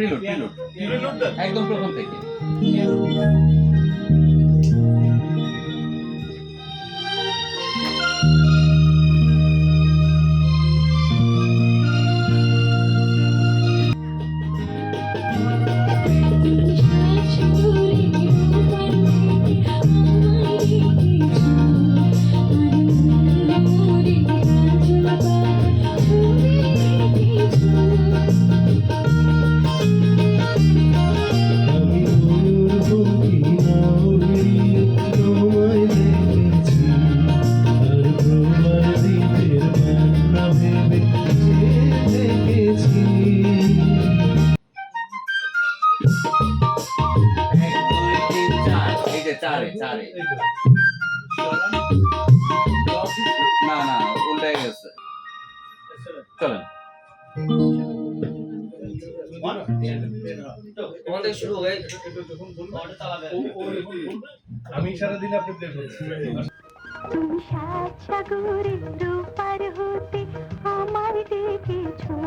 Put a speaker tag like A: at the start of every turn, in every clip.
A: Prelude prelude একদম প্রথম থেকে।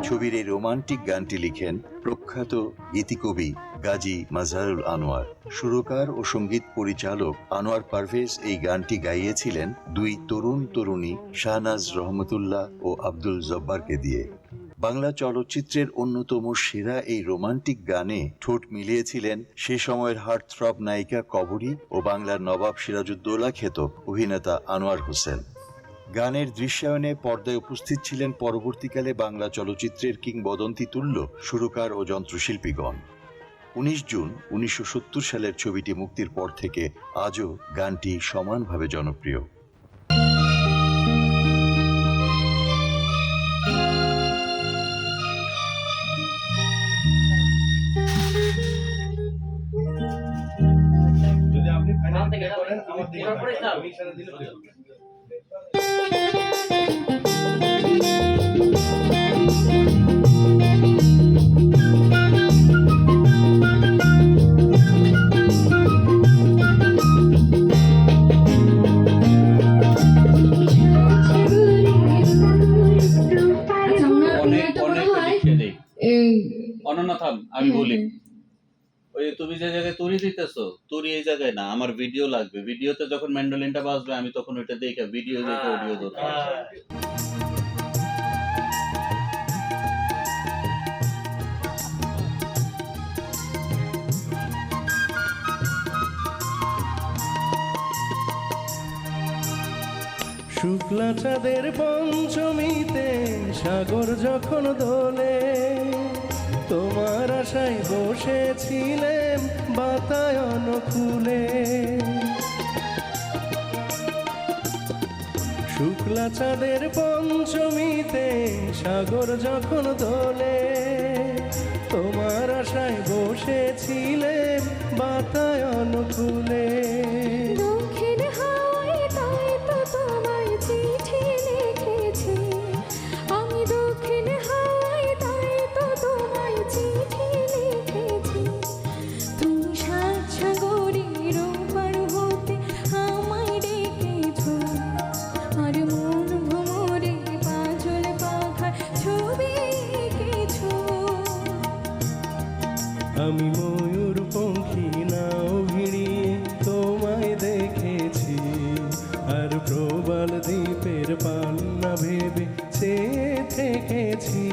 B: ছবির এই রোমান্টিক গানটি লিখেন প্রখ্যাত গীতিকবি গাজী মাজহারুল আনোয়ার। সুরকার ও সংগীত পরিচালক আনোয়ার পারভেজ এই গানটি গাইয়েছিলেন দুই তরুণ তরুণী শাহনাজ রহমতুল্লাহ ও আব্দুল জব্বারকে দিয়ে। বাংলা চলচ্চিত্রের অন্যতম সেরা এই রোমান্টিক গানে ঠোঁট মিলিয়েছিলেন সে সময়ের হার্টথ্রব নায়িকা কবরী ও বাংলার নবাব সিরাজউদ্দৌলা খ্যাত অভিনেতা আনোয়ার হোসেন। গানের দৃশ্যায়নে পর্দায় উপস্থিত ছিলেন পরবর্তীকালে বাংলা চলচ্চিত্রের কিংবদন্তি তুল্য, সুরকার ও যন্ত্রশিল্পীগণ। উনিশ জুন উনিশশো সত্তর সালের ছবিটি মুক্তির পর থেকে আজও গানটি সমানভাবে জনপ্রিয়।
C: যদি আপনি ফাইনাল
D: থেকে
C: করেন আমার দিকে
A: থাম আমি বলি। ওই তুমি যে জায়গায় তুরি দিতেছো তুরি এই জায়গায় না আমার ভিডিও লাগবে। ভিডিওতে যখন ম্যান্ডোলিনটা বাজবে আমি তখন ওইটা দেখে ভিডিও দেখে অডিও ধরতে
C: শুক্লা চাঁদের পঞ্চমীতে সাগর যখন দোলে, তোমার আশায় বসেছিলেন বাতায়ন খুলে শুক্লা চাঁদের পঞ্চমীতে সাগর যখন দোলে, তোমার আশায় বসেছিলেন বাতায়ন খুলে আমি ময়ূর পঙ্খী নাও ভিড়িয়ে তোমায় দেখেছি। আর প্রবাল দ্বীপের পান্না ভেবে চেয়ে থেকেছি।